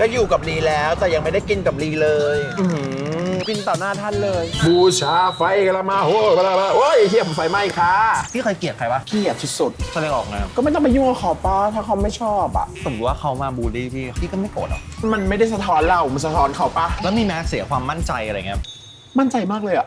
ก็อยู่กับลีแล้ว แต่ยังไม่ได้กินกับลีเลยอื้อหือกินต่อหน้าท่านเลย บูชาไฟกระมาโอ้ยกระมาโอ้ยเฮียผมไฟไหม้ค่ะพี่เคยเกลียดใครปะเกลียดสุดแสดงออกไงๆก็ไม่ต้องไปยุ่งกับเขาป้าถ้าเขาไม่ชอบอะสมมติว่าเขามาบูลลี่พี่พี่ก็ไม่โกรธหรอกมันไม่ได้สะท้อนเรา มันสะท้อนเขาป้าแล้วมีแม้เสียความมั่นใจอะไรเงี้ยมั่นใจมากเลยอะ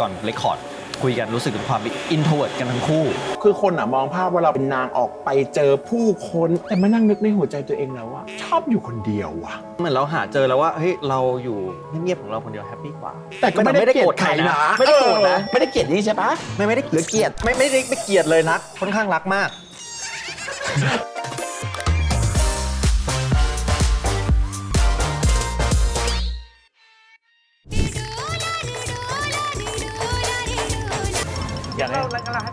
ก่อนเรคคอร์ด คุยกันรู้สึกถึงความอินโทรเวิร์ดกันทั้งคู่ คือคนอะมองภาพว่าเราเป็นนางออกไปเจอผู้คนแต่มานั่งนึกในหัวใจตัวเองแล้วว่าชอบอยู่คนเดียวว่ะ เหมือนเราหาเจอแล้วว่าเฮ้ยเราอยู่เงียบๆของเราคนเดียวแฮปปี้กว่าแต่ก็ไม่ได้เกลียดใครนะไม่ได้โกรธนะเออไม่ได้เกลียดนี่ใช่ปะไม่ไม่ได้หรือเกลียดไม่ไม่ได้ไม่เกลียดเลยนะค่อนข้างรักมาก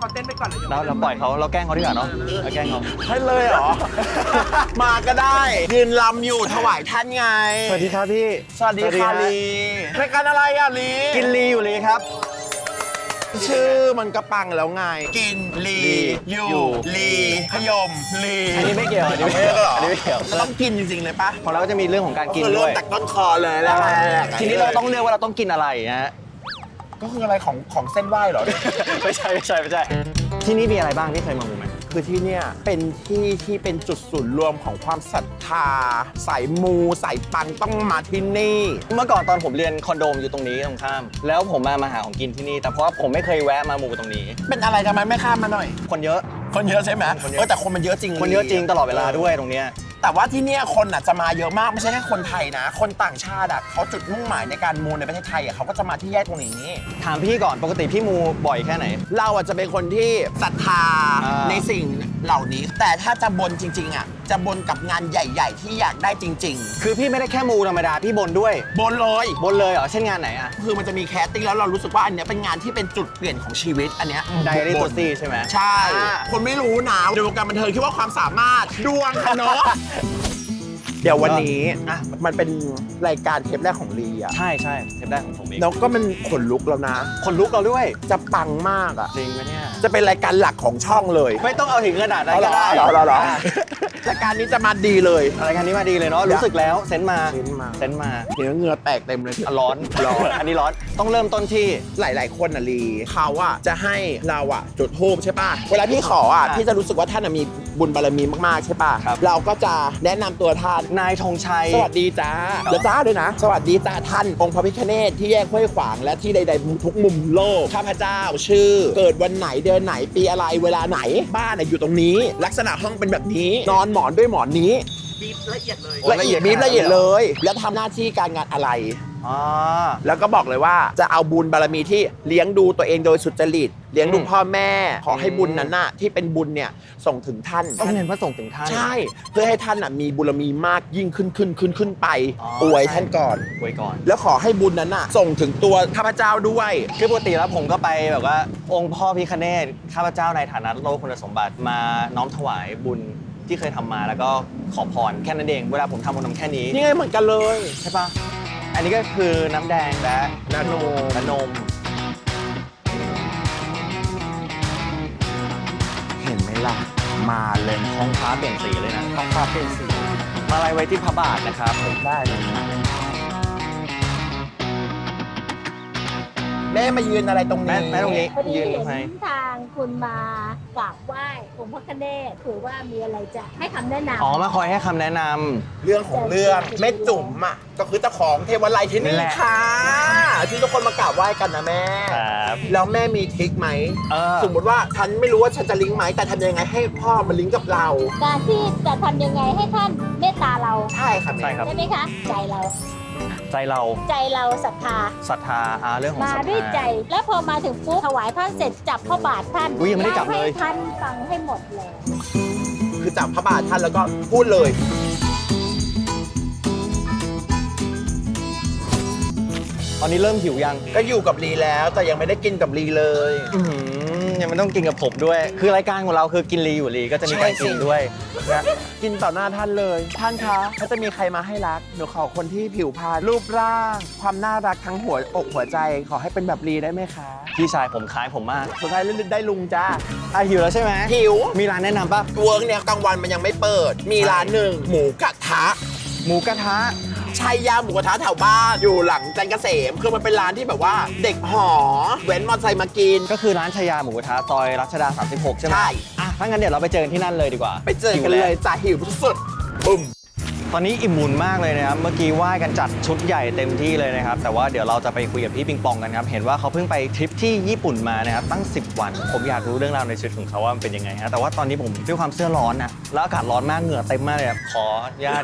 เราเราให้เขาเต้นไปก่อนเลยเราเราปล่อยเขาเราแกล้งเขาดีกว่าเนาะเราแกล้งเขาให้เลยเหรอ มาก็ได้ ยืนลำอยู่ถวายท่านไง สวัสดีครับพี่สวัสดีค่ะฮลีรายการอะไรอะลีกินลีอยู่เลยครับ ชื่อมันก็ปังแล้วไง กินลีลีอยู่อยู่ลีพยมลีอันนี้ไม่เกี่ยวอันนี้ไม่ไม่เกี่ยวเหรออันนี้ไม่เกี่ยวแล้วต้องกินจริงๆเลยปะของเราก็จะมีเรื่องของการกินคือด้เริ่วมยจากต้นคอเลยแหละทีนี้เราต้องเลือกว่าเราต้องกินอะไรนะฮะ ก็คืออะไรของของเส้นไหว้เหรอ ไม่ใช่ไม่ใช่ไม่ใช่ ที่นี่มีอะไรบ้างที่เคยมามูไหม คือที่เนี่ยเป็นที่ที่เป็นจุดศูนย์รวมของความศรัทธาสายมูสายปังต้องมาที่นี่ เมื่อก่อนตอนผมเรียนคอนโดมอยู่ตรงนี้ตรงข้าม แล้วผมมามาหาของกินที่นี่ แต่เพราะว่าผมไม่เคยแวะมาหมู่ตรงนี้ เป็นอะไรทำไมไม่ข้ามมาหน่อย คนเยอะ คนเยอะใช่ไหมคนเยอะ เออแต่คนมันเยอะจริงคนเยอะจริงตลอดเวลาด้วยตรงเนี้ย แต่ว่าที่เนี่ยคนอะจะมาเยอะมากไม่ใช่แค่คนไทยนะ คนต่างชาติอะเขาจุดมุ่งหมายในการมูในประเทศไทยอะเขาก็จะมาที่แยกตรงนี้ ถามพี่ก่อนปกติพี่มูบ่อยแค่ไหน เราอะจะเป็นคนที่ศรัทธาอ่า ในสิ่งเหล่านี้ แต่ถ้าจะบนจริงๆอะ จะบนกับงานใหญ่ ๆ ที่อยากได้จริง คือพี่ไม่ได้แค่มูธรรมดา พี่บนด้วย ๆ บนเลย บนเลยเหรอ เช่นงานไหนอะคือมันจะมีแคสติ้งแล้วเรารู้สึกว่าอันเนี้ยเป็นงานที่เป็นจุดเปลี่ยนของชีวิตอันเนี้ยไดอารี่บตัวนซี่ใช่ไหม ใช่ อ่า คนไม่รู้นะในวงการบันเทิงคิดว่าความสามารถดวงค่ะเนาะ เดี๋ยววันนี้อะมันเป็นรายการเทปแรกของลีอะใช่ใช่เทปแรกของผมเองแล้วก็มันขนลุกแล้วนะ คนลุกเราด้วย จะปังมากอะ จริงไหมเนี่ยจะเป็นรายการหลักของช่องเลยไม่ต้องเอาถึงขนาดนั้นก็ได้เหรอเหรอเหรออะรายการนี้จะมาดีเลยรายการนี้มาดีเลยเนาะรู้สึกแล้วเซนต์มาเซนต์มาเซนต์มาเดี๋ยวเหงื่อแตกเต็มเลยอะร้อนร้อนอันนี้ร้อนต้องเริ่มต้นที่หลาย ๆ คนอะลีเขาอะจะให้เราอะจุดธูปใช่ป่ะเวลาพี่ขออะอะพี่จะรู้สึกว่าท่านอะมี บุญบารมีมากๆใช่ป่ะ ครับ เราก็จะแนะนำตัวท่าน นายธงชัย สวัสดีจ้าเดี๋ยวจ้าด้วยนะ สวัสดีจ้าท่านองค์พระพิฆเนศที่แยกห้วยขวางและที่ใดๆทุกมุมโลก ข้าพเจ้าชื่อ เกิดวันไหนเดือนไหนปีอะไรเวลาไหน บ้านอะอยู่ตรงนี้ ลักษณะห้องเป็นแบบนี้ นอนหมอนด้วยหมอนนี้ บีบละเอียดเลย โอ้ละเอียดละเอีบียดบละเอียดขนาดนั้นเลเลยยแล้วทำหน้าที่การงานอะไร อ๋อ แล้วก็บอกเลยว่าจะเอาบุญบารมีที่เลี้ยงดูตัวเองโดยสุจริต เลี้ยงดูอืมพ่อแม่ ขอให้บุญนั้นน่ะที่เป็นบุญเนี่ยส่งถึงท่าน ต้องเน้นพระส่งถึงท่าน ใช่ เพื่อให้ท่านน่ะมีบุญมีมากยิ่งขึ้นขึ้นขึ้นขึ้นไปอ๋ออวยใช่ ท่านก่อน ไว้ก่อน แล้วขอให้บุญนั้นน่ะส่งถึงตัวข้าพเจ้าด้วย คือปกติแล้วผมก็ไปแบบว่า องค์พ่อพิคเนตข้าพเจ้าในฐานะโลกคุณสมบัติมาน้อมถวายบุญที่เคยทำมาแล้วก็ขอพรแค่นั้นเอง เวลาผมทำผมทำแค่นี้ นี่ไงเหมือนกันเลย ใช่ปะ อันนี้ก็คือน้ำแดงและและนม และนม เห็นไหมล่ะ มาเลยท้องฟ้าเปลี่ยนสีเลยนะท้องฟ้าเป็นสี มาลายไว้ที่พระบาทนะครับผมได้เลยค่ะแม่มายืนอะไรตรงนี้แม่แม่ตรงนี้ พอดียืนเห็นให้ทางคุณมา กราบไหว้องค์พระคเนศถือว่ามีอะไรจะให้คำแนะนำ อ๋อมาคอยให้คำแนะนำ เรื่องของเรื่องแม่จุ๋มอะก็คือเจ้าของเทวไลยที่นี่นี่แหละ ค่ะที่ทุกคนมากราบไหว้กันนะแม่ ครับแล้วแม่มีทริคไหม เออ สมมติว่าฉันไม่รู้ว่าฉันจะลิงก์ไหมแต่ทำยังไงให้พ่อมาลิงก์กับเรา การที่จะทำยังไงให้ท่านเมตตาเรา ใช่ค่ะแม่ใช่ครับ ใช่ไหมคะ ใจเรา ใจเราใจเราศรัทธาศรัทธาอ่าเรื่องของมาศรัทธาด้วยใจ แล้วพอมาถึงปุ๊บถวายท่านเสร็จจับพระบาทท่านอุ๊ยยังไม่ได้จับเลย ให้ท่านฟังให้หมดเลย คือจับพระบาทท่านแล้วก็พูดเลย ตอนนี้เริ่มหิวยังก็อยู่กับลีแล้วแต่ยังไม่ได้กินกับลีเลย อื้อหือ ยังไม่ต้องกินกับผมด้วย คือรายการของเราคือกินรีอยู่รีก็จะมีการกินด้วยนะกินต่อหน้าท่านเลย ท่านคะถ้าจะมีใครมาให้รักหนูขอคนที่ผิวพรรณรูปร่าง ความน่ารักทั้งหัวอกหัวใจ ขอให้เป็นแบบลีได้ไหมคะพี่ชายผมคล้ายผมมากสุดท้ายเล่นได้ลุงจ้าอะหิวแล้วใช่ไหมหิวมีร้านแนะนำป่ะเวิร์กเนี่ยกลางวันมันยังไม่เปิด มีร้านหนึ่งหมูกระทะ หมูกระทะ ชัยยาหมูกระทะแถวบ้านอยู่หลังจันทร์เกษมคือมันเป็นร้านที่แบบว่า เด็กหอแว้นมอเตอร์ไซค์มากิน ก็คือร้านชายาหมูกระทะซอยรัชดา 36 ใช่ไหมใช่ อะถ้างั้นเดี๋ยวเราไปเจอกันที่นั่นเลยดีกว่าไปเจอกันเลยจ้าหิวสุดๆปุ้ม ตอนนี้อิ่มบุญมากเลยนะครับ เมื่อกี้ไหว้กันจัดชุดใหญ่เต็มที่เลยนะครับ แต่ว่าเดี๋ยวเราจะไปคุยกับพี่ปิงปองกันครับ เห็นว่าเขาเพิ่งไปทริปที่ญี่ปุ่นมานะครับ ตั้ง 10 วัน ผมอยากรู้เรื่องราวในชีวิตของเขาว่ามันเป็นยังไงฮะ แต่ว่าตอนนี้ผมด้วยความเสื้อร้อนนะแล้วอากาศร้อนมากเหงื่อเต็มมากเลยครับขออนุญาต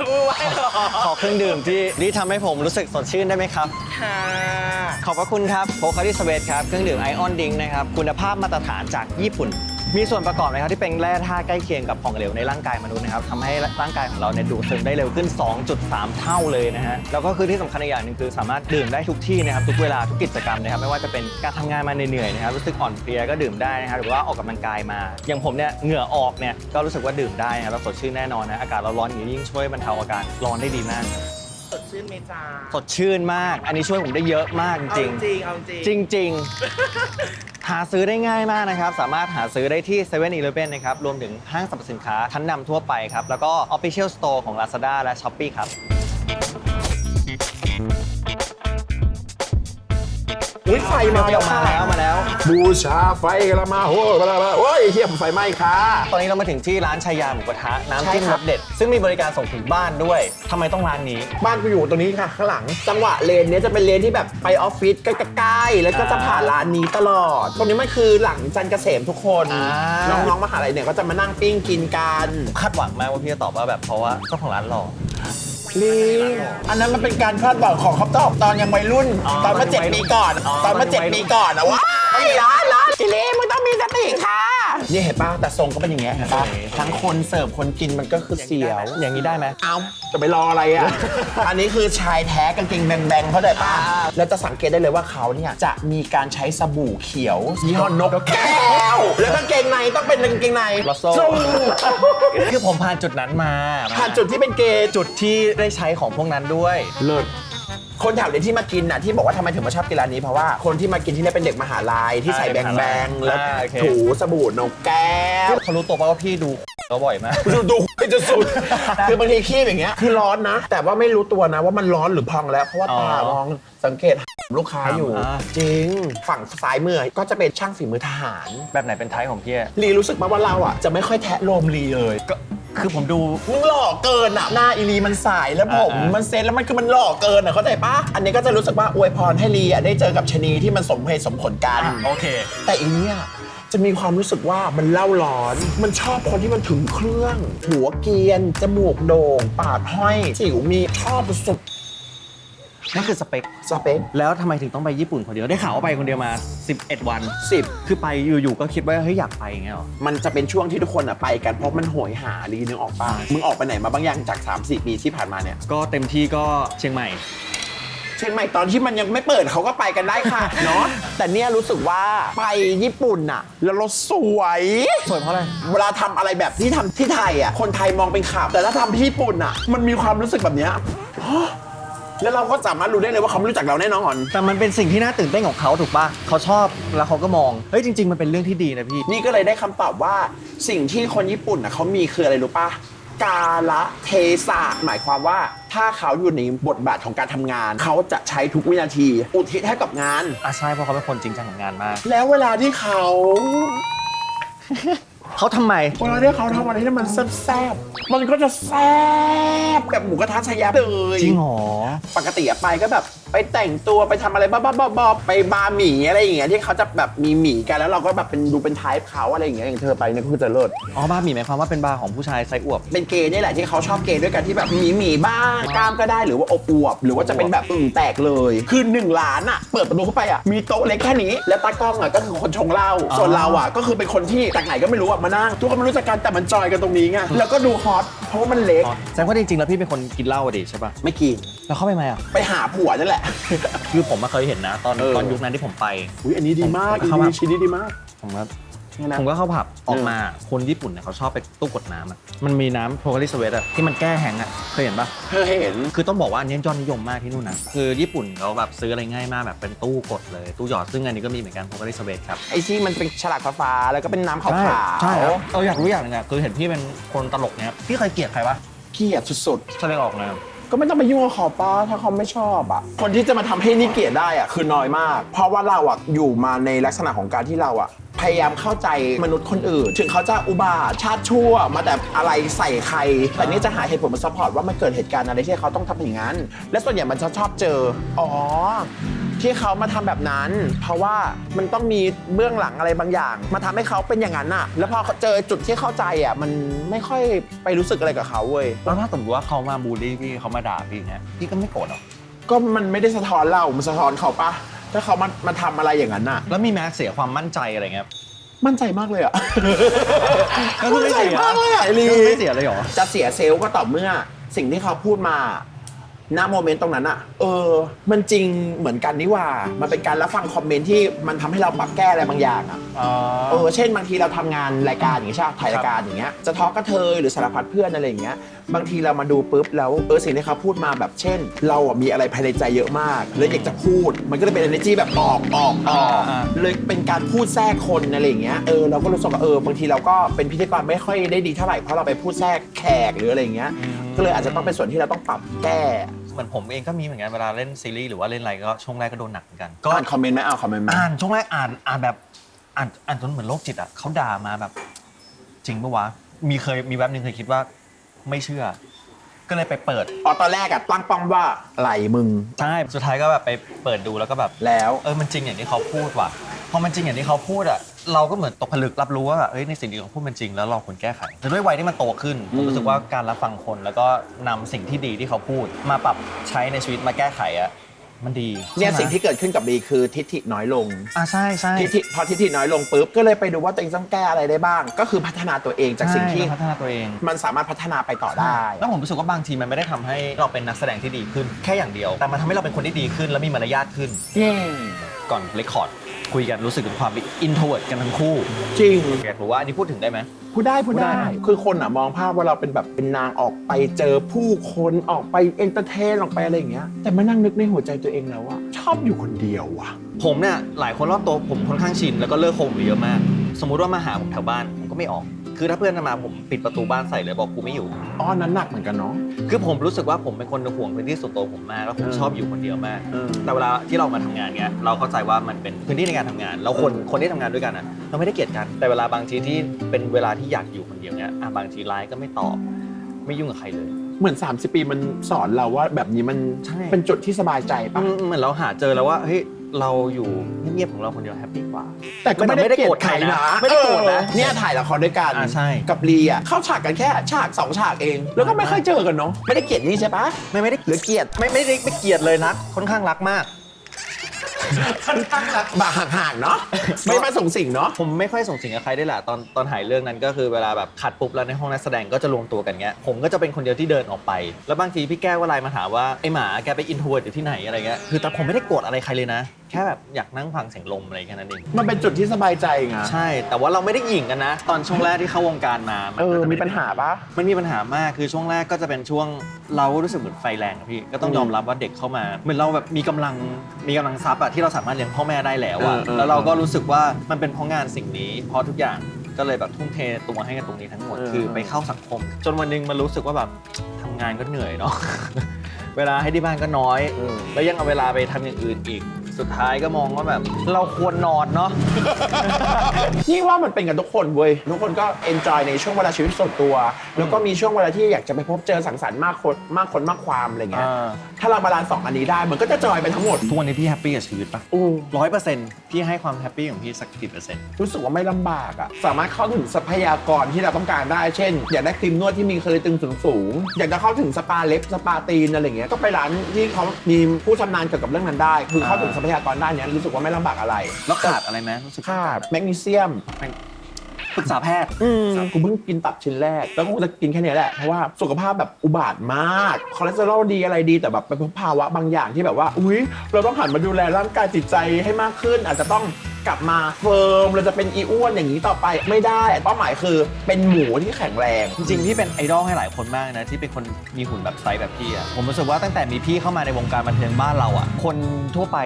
ขอเครื่องดื่มที่ที่ทำให้ผมรู้สึกสดชื่นได้ไหมครับ ค่ะ ขอบพระคุณครับโพคาริสเวทครับ เครื่องดื่มไอออนดิงนะครับ คุณภาพมาตรฐานจากญี่ปุ่น มีส่วนประกอบนะครับที่เป็นแร่ธาตุใกล้เคียงกับของเหลวในร่างกายมนุษย์นะครับทำให้ร่างกายของเราเนี่ยดูดซึมได้เร็วขึ้น 2.3 เท่าเลยนะฮะแล้วก็คือที่สำคัญอีกอย่างหนึ่งคือสามารถดื่มได้ทุกที่นะครับทุกเวลาทุกกิจกรรมนะครับไม่ว่าจะเป็นการทำงานมาเหนื่อยๆนะครับรู้สึกอ่อนเพลียก็ดื่มได้นะครับหรือว่าออกกำลังกายมา อย่างผมเนี่ยเหงื่อออกเนี่ยก็รู้สึกว่าดื่มได้นะครับแล้วสดชื่นแน่นอนนะอากาศร้อนๆอย่างนี้ยิ่งช่วยบรรเทาอาการร้อนได้ดีมาก สดชื่นไหมจ้าสดชื่นมาก อันนี้ช่วยผมได้เยอะมากจเอาริงจๆริงเอาจริงจริง ๆ หาซื้อได้ง่ายมากนะครับ สามารถหาซื้อได้ที่7 e เ e ่ e อนะครับ รวมถึงห้างสรรพสินค้าชั้นนำทั่วไปครับ แล้วก็ Official Store ของ Lazada และ Shopee ครับ อุ้ยไฟมาแล้วมาแล้วมาแล้ว บูชาไฟกันละมาโอ้ยมาแล้วโอ้ยเฮียผมไฟไหม้ค่ะ ตอนนี้เรามาถึงที่ร้านชายาหมูกระทะน้ำใช่จิ้มครรับสเด็ด ซึ่งมีบริการส่งถึงบ้านด้วยทำไมต้องร้านนี้ บ้านกูอยู่ตรงนี้ค่ะ ข้างหลัง จังหวะเลนเนี้ยจะเป็นเลนที่แบบไปออฟฟิศใกล้ๆแล้วก็จะผ่านร้านนี้ตลอด ตรงนี้มันคือหลังจันทร์เกษมทุกคน อ่าน้องๆมหาลัยเนี่ยก็จะมานั่งปิ้งกินกัน คาดหวังมากว่าพี่จะตอบว่าแบบเพราะว่าเจ้าของร้านหล่อ ลีอันนั้นมันเป็นการคาดหวังของเขาตอบตอนยังวัยรุ่นอ๋อตอนเมื่อตอนเจ็ดวัยรุ่นปีก่อนอ๋อตอนเมื่อตอนเจ็ดวัยรุ่นปีก่อนอะว้ายร้านร้านกิลีมึงต้องมีสติค่ะ นี่เห็นป่ะแต่ทรงก็เป็นอย่างเงี้ยเห็นป่ะทั้งคนเสิร์ฟคนกินมันก็คือเสียว อย่างนี้ได้ไหมเอาจะไปรออะไรอะ อันนี้คือชายแท้กางเกงแบงๆเข้าใจป่ะอ่าแล้วจะสังเกตได้เลยว่าเขาเนี่ยจะมีการใช้สบู่เขียวยี่ห้อนกแก้ว แล้วกางเกงในต้องเป็นกางเกงในลอโซ่สู้คือผมผ่านจุดนั้นมา ผ่านจุดที่เป็นเกย์จุดที่ได้ใช้ของพวกนั้นด้วย เลิศ คนแถวนี้ที่มากินน่ะที่บอกว่าทำไมถึงมาชอบกินร้านนี้เพราะว่าคนที่มากินที่เนี่ยเป็นเด็กมหาลัยที่ใส่แบงๆแล้วอ่าโอเค ถูสบู่นกแก้วเขารู้ตัวป่ะว่าพี่ดูเขาบ่อยมาก ดูดูไปจะสุด คือบางทีขี้อย่างเงี้ยคือร้อนนะ แต่ว่าไม่รู้ตัวนะว่ามันร้อนหรือพองแล้ว เพราะว่าอ๋อตามองสังเกตลูกค้าอยู่ อ่า จริง ฝั่งซ้ายมือก็จะเป็นช่างฝีมือทหาร แบบไหนเป็นไทยของพี่อะ ลีรู้สึกมาว่าเราอะจะไม่ค่อยแทะโลมลีเลย ก็ คือผมดูมึงหล่อเกินอะ หน้าอีลีมันสายแล้วผมอ่าๆมันเซ็ตแล้วมันคือมันหล่อเกินอะเข้าใจปะอันนี้ก็จะรู้สึกว่าอวยพรให้ลีอะได้เจอกับชะนีที่มันสมเหตุสมผลกัน โอเค แต่อีเนี่ยจะมีความรู้สึกว่ามันเล่าร้อน มันชอบคนที่มันถึงเครื่อง หัวเกรียน จมูกโด่ง ปากห้อย สิวมีชอบสุด นั่นคือสเปค สเปค แล้วทำไมถึงต้องไปญี่ปุ่นคนเดียว ได้ข่าวว่าไปคนเดียวมา 11 วันสิบคือไปอยู่ๆก็คิดว่าเฮ้ยอยากไปอย่างเงี้ยเหรอ มันจะเป็นช่วงที่ทุกคนอะไปกันเพราะมันโหยหาลีนึกออกปะมึงออกไปไหนมาบางอย่างจาก 3-4 ปีที่ผ่านมาเนี่ย ก็เต็มที่ก็เชียงใหม่ เชียงใหม่ตอนที่มันยังไม่เปิดเขาก็ไปกันได้ค่ะ เนาะแต่เนี่ยรู้สึกว่าไปญี่ปุ่นอะแล้วรถสวย สวยเพราะอะไร เวลาทำอะไรแบบที่ทำที่ไทยอะคนไทยมองเป็นข่าวแต่ถ้าทำที่ญี่ปุ่นอะมันมีความรู้สึกแบบเนี้ยฮะ แล้วเราก็สามารถรู้ได้เลยว่าเขาไม่รู้จักเราแน่นอน แต่มันเป็นสิ่งที่น่าตื่นเต้นของเขาถูกปะเขาชอบแล้วเขาก็มอง เฮ้ยจริง ๆ มันเป็นเรื่องที่ดีนะพี่ นี่ก็เลยได้คำตอบว่าสิ่งที่คนญี่ปุ่นอะเขามีคืออะไรรู้ปะกาละเทศะหมายความว่าถ้าเขาอยู่ในบทบาทของการทำงาน เขาจะใช้ทุกวินาที อุทิศให้กับงาน อะใช่เพราะเขาเป็นคนจริงจังกับงานมาก แล้วเวลาที่เขา เขาทำไม เวลาที่เขาทำอะไรที่มันแซ่บๆมันก็จะแซ่บแบบหมูกระทะชายาเลยจริงเหรอ ปกติอะไปก็แบบ ไปแต่งตัวไปทำอะไรบ้าๆๆๆไปบาร์หมี่อะไรอย่างเงี้ยที่เขาจะแบบมีหมี่กันแล้วเราก็แบบเป็นดูเป็นไทป์เขาอะไรอย่างเงี้ยอย่างเธอไปเนี่ยก็คือจะเลิศอ๋อบาร์หมี่หมายความว่าเป็นบาร์ของผู้ชายไซส์อวบ เป็นเกย์นี่แหละที่เขาชอบเกย์ด้วยกันที่แบบมีหมี่บ้างกล้ามก็ได้หรือว่าอบอวบหรือว่าจะเป็นแบบอึ่งแตกเลยคือหนึ่งร้านอะเปิดประตูเข้าไปอะมีโต๊ะเล็กแค่นี้ แล้วตากล้องอะก็คือคนชงเหล้าส่วนเราอะก็คือเป็นคนที่จากไหนก็ไม่รู้อะมานั่งทุกคนไม่รู้จักกันแต่มันจอยกันตรงนี้ไงแล้วก็ดูฮอตเพราะว่ามันเล็ก แสดงว่าจริงๆแล้วพี่เป็นคนกินเหล้าอะดิใช่ปะไม่กินแล้วเข้าไปไหมอะ ไปหาผัวนั่นแหละ คือผมมาเคยเห็นนะ ตอนเออ ตอนยุคนั้นที่ผมไป อุ้ยอันนี้ดีมากเข้ามาอีชิ้นนี้ดีมาก ผมว่า เนี่ยนะ ผมก็เข้าผับออกมาคนญี่ปุ่นเนี่ยเขาชอบไปตู้กดน้ำอะมันมีน้ำโพคาริสเวตอะที่มันแก้แห้งอะเคยเห็นปะ เคยเห็น คือต้องบอกว่าอันนี้ยอดนิยมมากที่นู่นนะ คือญี่ปุ่นเขาแบบซื้ออะไรง่ายมากแบบเป็นตู้กดเลย ตู้หยอดซึ่งอันนี้ก็มีเหมือนกันโพคาริสเวตครับไอ้ที่มันเป็นฉลากฟ้าๆแล้วก็เป็นน้ำขาวๆใช่ครับเอออยากรู้อย่างหนึงอะคือเห็นพี่เป็นคนตลกเนี่ยพี่เคยเกลียดใครปะเกลียดสุดแสดงออกเลยๆก็ไม่ต้องไปยุ่งกับเขาป้าถ้าเขาไม่ชอบอะ คนที่จะมาทำให้นี่เกลียดได้อะคือน้อยมาก เพราะว่าเราอะอยู่มาในลักษณะของการที่เราอะ พยายามเข้าใจมนุษย์คนอื่น ถึงเขาจะอุบาทชาติชั่ว มาแต่อะไรใส่ใคร แต่นี่จะหาเหตุผลมาซัพพอร์ตว่ามันเกิดเหตุการณ์อะไรที่เขาต้องทำอย่างนั้น และส่วนใหญ่มันจะชอบเจอ อ๋อ ที่เขามาทำแบบนั้น เพราะว่ามันต้องมีเบื้องหลังอะไรบางอย่าง มาทำให้เขาเป็นอย่างนั้นน่ะ แล้วพอเขาเจอจุดที่เข้าใจอะมันไม่ค่อยไปรู้สึกอะไรกับเขาเว้ยแล้วถ้าสมมติว่าเขามาบูลลี่พี่เขามาด่าพี่อย่างเงี้ยพี่ก็ไม่โกรธหรอกก็มันไม่ได้สะท้อนเรา มันสะท้อนเขาปะ ถ้าเขามามาทำอะไรอย่างนั้นน่ะ แล้วมีแม้เสียความมั่นใจอะไรเงี้ยมั่นใจมากเลยอะก็คือมั่ไม่นใจเสียมากเลยอะไอลีก็ไม่เสียเลยเหรอ จะเสียเซลล์ก็ต่อเมื่อสิ่งที่เขาพูดมา ณโมเมนต์ตรงนั้นอะเออ มันจริงเหมือนกันนี่หว่า มันเป็นการรับฟังคอมเมนต์ที่มันทำให้เราปรับแก้อะไรบางอย่างอะเออ เช่นบางทีเราทำงานรายการอย่างเงี้ยใช่ปะถ่ายรายการอย่างเงี้ย จะทอล์กกระเทยหรือสารพัดเพื่อนอะไรอย่างเงี้ย บางทีเรามาดูปุ๊บแล้วเออสิ่งที่เขาพูดมาแบบเช่น เราอะมีอะไรภายในใจเยอะมากเลยอยากจะพูด มันก็เลยเป็น energy แบบออกออกออกอ่า เลยเป็นการพูดแทรกคนอะไรอย่างเงี้ย เออเราก็รู้สึกว่าเออบางทีเราก็เป็นพิธีกรไม่ค่อยได้ดีเท่าไหร่เพราะเราไปพูดแทรกแขกหรืออะไรอย่างเงี้ย ก็เลยอาจจะต้องเป็นส่วนที่เราต้องปรับแก้เหมือนผมเองก็มีเหมือนกันเวลาเล่นซีรีส์หรือว่าเล่นอะไรก็ช่วงแรกก็โดนหนักเหมือนกันก็อ่านคอมเมนต์ไหมเอาคอมเมนต์ไหมอ่านช่วงแรกอ่านอ่านแบบอ่านอ่านจนเหมือนโรคจิตอะเขาด่ามาแบบ จริงปะวะมีเคยมีแว็บหนึ่งเคยคิดว่าไม่เชื่อ ก็เลยไปเปิดอ๋อตอนแรกอะตั้งป้อมว่าอะไรมึงใช่สุดท้ายก็แบบไปเปิดดูแล้วก็แบบ แล้ว เออ มันจริงอย่างที่เขาพูดว่ะ พอมันจริงอย่างที่เขาพูดอะเราก็เหมือนตกผลึกรับรู้ว่าแบบเอ้ยในสิ่งที่เขาพูดมันจริงแล้วเราควรแก้ไขแต่ด้วยวัยที่มันโตขึ้นผมรู้สึกว่าการรับฟังคนแล้วก็นำสิ่งที่ดีที่เขาพูด มาปรับใช้ในชีวิตมาแก้ไขอะมันดีเนี่ยใช่ไหมสิ่งที่เกิดขึ้นกับบีคือทิฐิน้อยลง อ่าใช่ใช่ ทิฐิพอทิฐิน้อยลงปุ๊บก็เลยไปดูว่าตัวเองต้องแก้อะไรได้บ้าง ก็คือพัฒนาตัวเองจากสิ่งที่ ใช่พัฒนาตัวเอง มันสามารถพัฒนาไปต่อได้ แล้วผมรู้สึกว่าบางทีมันไม่ได้ทำให้เราเป็นนักแสดงที่ดีขึ้น แค่อย่างเดียว แต่มันทำให้เราเป็นคนที่ดีขึ้น และมีมารยาทขึ้นเย้ก่อนเรคคอร์ด คุยกันรู้สึกถึงความอินโทรเวิร์ดกันทั้งคู่จริง อยากรู้ว่าอันนี้พูดถึงได้ไหม พูดได้พูดได้ พูดได้ คือคนอะมองภาพว่าเราเป็นแบบเป็นนางออกไปเจอผู้คนออกไปเอนเตอร์เทนออกไปอะไรอย่างเงี้ย แต่มานั่งนึกในหัวใจตัวเองแล้วว่าชอบอยู่คนเดียวว่ะ ผมเนี่ยหลายคนรอบตัวผมค่อนข้างชินแล้วก็เลิกโคมเยอะมาก สมมุติว่ามาหาผมแถวบ้านผมก็ไม่ออก คือถ้าเพื่อนมาผมปิดประตูบ้านใส่เลยบอกกูไม่อยู่ อ้อนั้นหนักเหมือนกันเนาะ คือผมรู้สึกว่าผมเป็นคนห่วงพื้นที่ส่วนตัวผมมากแล้วผมเออชอบอยู่คนเดียวมาก เออ แต่เวลาที่เรามาทำงานเนี้ยเราเข้าใจว่ามันเป็นพื้นที่ในการทำงาน แล้วคนเออคนที่ทำงานด้วยกันนะเราไม่ได้เกลียดกันแต่เวลาบางทีที่เป็นเวลาที่อยากอยู่คนเดียวเนี้ยอะบางทีไลน์ก็ไม่ตอบ ไม่ยุ่งกับใครเลย เหมือน 30 ปีมันสอนเราว่าแบบนี้มันใช่ เป็นจุดที่สบายใจปะ อืมเหมือนเราหาเจอแล้วว่าเฮ้ย เราอยู่เงียบๆของเราคนเดียวแฮปปี้กว่า แต่ก็ไม่ไม่ได้ได้เกลียโกรดธใครนะไม่ได้โกรธนะเออเนี่ยถ่ายละครด้วยกันอ่าใช่ กับลีอะเข้าฉากกันแค่ฉากสองฉากเอง แล้วก็ไม่ค่อยเจอกันเนาะไม่ได้เกลียดนี่ใช่ปะไม่ไม่ได้หรือเกลียดไม่ไม่ได้ไม่เกลียดเลยนะค่อนข้างรักมาก บาห่างๆเนาะไม่มาส่งสิ่งเนาะผมไม่ค่อยส่งสิ่งกับใครได้แหละตอนตอนถ่ายเรื่องนั้นก็คือเวลาแบบขัดปุ๊บแล้วในห้องนักแสดงก็จะรวมตัวกันเงี้ยผมก็จะเป็นคนเดียวที่เดินออกไป แล้วบางทีพี่แก้วก็ไลน์มาถามว่าไอหมาแกไปอินโทรเวิร์ดอยู่ที่ไหนอะไรเงี้ยคือแต่ผมไม่ได้โกรธอะไรใครเลยนะแค่แบบอยากนั่งฟังเสียงลมอะไรแค่นั้นเองมันเป็นจุดที่สบายใจไงใช่ แต่ว่าเราไม่ได้หยิ่งกันนะ ตอนช่วงแรกที่เข้าวงการมาเออ ก็จะมีปัญหาปะ มันมีปัญหามากคือช่วงแรกก็จะเป็นช่วงเรารู้สึกเหมือนไฟแรงอะพี่ก็ต้องอืมยอมรับว่าเด็กเข้ามา เหมือนเราแบบมีกำลังมีกำลังทรัพย์อะที่เราสามารถเลี้ยงพ่อแม่ได้แล้วอะเออเออ แล้วเราก็รู้สึกว่ามันเป็นเพราะงานสิ่งนี้เพราะทุกอย่างก็เลยแบบทุ่มเทตัวให้กับตรงนี้ทั้งหมดเออคือไปเข้าสังคม จนวันหนึงมันรู้สึกว่าแบบทำงานก็เหนื่อยเนาะ เวลาให้ที่บ้านก็น้อยเออแล้วยังเอาเวลาไปทำอย่างอื่นอีก สุดท้ายก็มองว่าแบบ เราควรนอนเนาะ นี่ว่ามันเป็นกันทุกคนเว้ย ทุกคนก็เอนจอยในช่วงเวลาชีวิตส่วนตัว แล้วก็มีช่วงเวลาที่อยากจะไปพบเจอสังสรรค์มากคนมากคนมากความอะไรเงี้ยถ้าเราบาลานซ์สองอันนี้ได้ มันก็จะจอยไปทั้งหมด ทุกวันนี้พี่แฮปปี้กับชีวิตปะอู้ร้อยเปอร์เซ็นต์พี่ให้ความแฮปปี้ของพี่สักกี่เปอร์เซ็นต์ รู้สึกว่าไม่ลำบากอะสามารถเข้าถึงทรัพยากรที่เราต้องการได้ เช่น อยากได้ครีมนวดที่มีเคยตึงสูงสูงๆอยากจะเข้าถึงสปาเล็บสปาตีนอะไรเงี้ย ก็ไปร้านที่เขามีผู้ชำนาญเกี่ยวกับเรื่องนั้นได้ คือเข้าถึงทรัพยากรได้านเนี้ยรู้สึกว่าไม่ลำบากอะไรแล้วขาดอะไรไหมรู้สึกขาดแมกนีเซียม ปรึกษาแพทย์อืม กูเพิ่งกินตับชิ้นแรก แล้วก็คงจะกินแค่เนี้ยแหละเพราะว่าสุขภาพแบบอุบาทมากคอเลสเตอรอลดีอะไรดีแต่แบบไปพบภาวะบางอย่างที่แบบว่าอุ้ยเราต้องหันมาดูแลร่างกายจิตใจให้มากขึ้น อาจจะต้องกลับมาเฟิร์มเราจะเป็นอีอ้วนอย่างนี้ต่อไปไม่ได้เป้าหมายคือเป็นหมูที่แข็งแรง จริงๆพี่เป็นไอดอลให้หลายคนมากนะ ที่เป็นคนมีหุ่นแบบไซส์แบบพี่อะผมรู้สึกว่าตั้งแต่มีพี่เข้ามาในวงการบันเทิงบ้านเราอะคนทั่วไป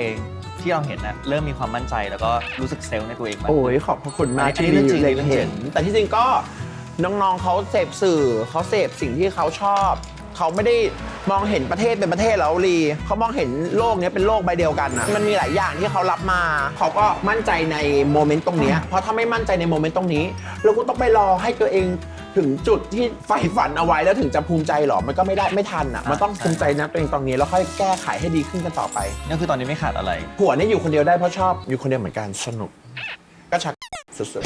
ที่เราเห็นนะเริ่มมีความมั่นใจแล้วก็รู้สึกเซลล์ในตัวเองมากโอ้ยขอบพระคุณมากอันนี้เรื่องจริงที่เรื่องจริงเห็น แต่ที่จริงก็น้องๆเขาเสพสื่อเขาเสพสิ่งที่เขาชอบ เขาไม่ได้มองเห็นประเทศเป็นประเทศแล้วลีเขามองเห็นโลกเนี้ยเป็นโลกใบเดียวกันนะมันมีหลายอย่างที่เขารับมา เขาก็มั่นใจในโมเมนต์ตรงเนี้ยเพราะถ้าไม่มั่นใจในโมเมนต์ตรงนี้เราก็ต้องไปรอให้ตัวเอง ถึงจุดที่ใฝ่ฝันเอาไว้แล้วถึงจะภูมิใจหรอ มันก็ไม่ได้ไม่ทันอะ มันต้องภูมิใจนะตัวเองตรงนี้แล้วค่อยแก้ไขให้ดีขึ้นกันต่อไปก็คือตอนนี้ไม่ขาดอะไรผัวเนี่ยอยู่คนเดียวได้เพราะชอบอยู่คนเดียวเหมือนกันสนุกก็ชักสุด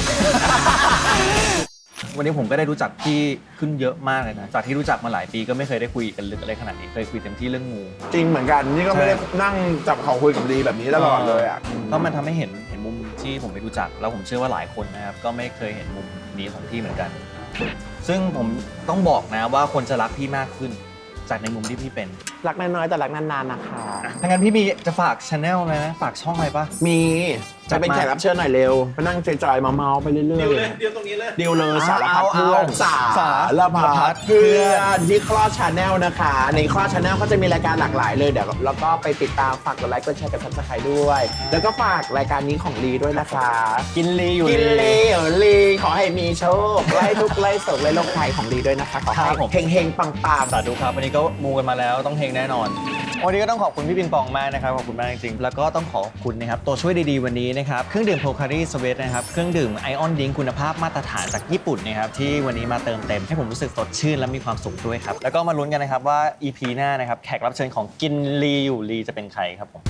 วันนี้ผมก็ได้รู้จักพี่ขึ้นเยอะมากเลยนะ จากที่รู้จักมาหลายปีก็ไม่เคยได้คุยกันลึกอะไรขนาดนี้ เคยคุยเต็มที่เรื่องงู ๆจริงเหมือนกันนี่ก็ไม่ได้นั่งจับเขาคุยกับดีแบบนี้ตลอดเลยอะก็มันทำให้เห็นเห็นมุมที่ผมไม่รู้จัก แล้วผมเชื่อว่าหลายคนนะครับก็ไม่เคยเห็นมุมนี้ของพี่เหมือนกัน ซึ่งผมต้องบอกนะว่าคนจะรักพี่มากขึ้น จากในมุมที่พี่เป็น รักน้อยๆแต่รักนานๆนะคะถ้างั้นพี่มีจะฝากช anel ไหมนะฝากช่องอะไรปะ มีจัจะดมา เป็นแขกรับเชิญหน่อยเร็วมานั่งจอยๆเมาๆไปเรื่อยๆเดี๋ยวตรงนี้เลยดิวเลยสารพัดเอาเอาเพื่อนสาสารพัสารพัดดเพื่อนที่คลอดชาแนลนะคะ ในคลอดชาแนลก็จะมีรายการหลากหลายเลยเดี๋ยวแล้วก็ไปติดตามฝากกดไลค์กดแชร์กับซับสไครต์ด้วย แล้วก็ฝากรายการนี้ของลีด้วยนะคะ กินลีอยู่กินลีเออลีขอให้มีโชคไล่ทุกข์ไล่โศกไล่โรคภัยของลีด้วยนะคะ ขอให้ครับผม เฮงๆปังสาธุครับวันนี้ก็มูกันมาแล้วต้องเฮงแน่นอน วันนี้ก็ต้องขอบคุณพี่ปินปองมากนะครับขอบคุณมากจริงๆ แล้วก็ต้องขอบคุณนะครับตัวช่วยดีๆวันนี้นะครับเครื่องดื่มโพคารีสเวทนะครับเครื่องดื่มไอออนดิงคุณภาพมาตรฐานจากญี่ปุ่นนะครับที่วันนี้มาเติมเต็มให้ผมรู้สึกสดชื่นและมีความสุขด้วยครับแล้วก็มาลุ้นกันนะครับว่า EP หน้านะครับแขกรับเชิญของกินลีอยู่ลีจะเป็นใครครับผม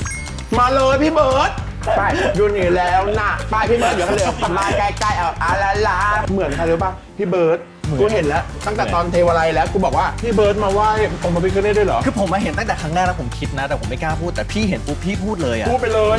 ๆมาเลยพี่เบิร์ตไปอยูนี่แล้วนะไปพี่เบิร์ตเดี๋ยวเหลือมาใกล้ๆเอาอาลาลาเหมือนใครรู้ป่ะพี่เบิร์ต เหมือน กูเห็นแล้ว ตั้งแต่ตอนเทวไลยแล้ว กูบอกว่า พี่เบิร์ตมาไหว้องค์พระพิฆเนศด้วยเหรอคือผมมาเห็นตั้งแต่ครั้งแรกแล้วผมคิดนะ แต่ผมไม่กล้าพูดแต่พี่เห็นปุ๊บพี่พูดเลยอะพูดไปเลย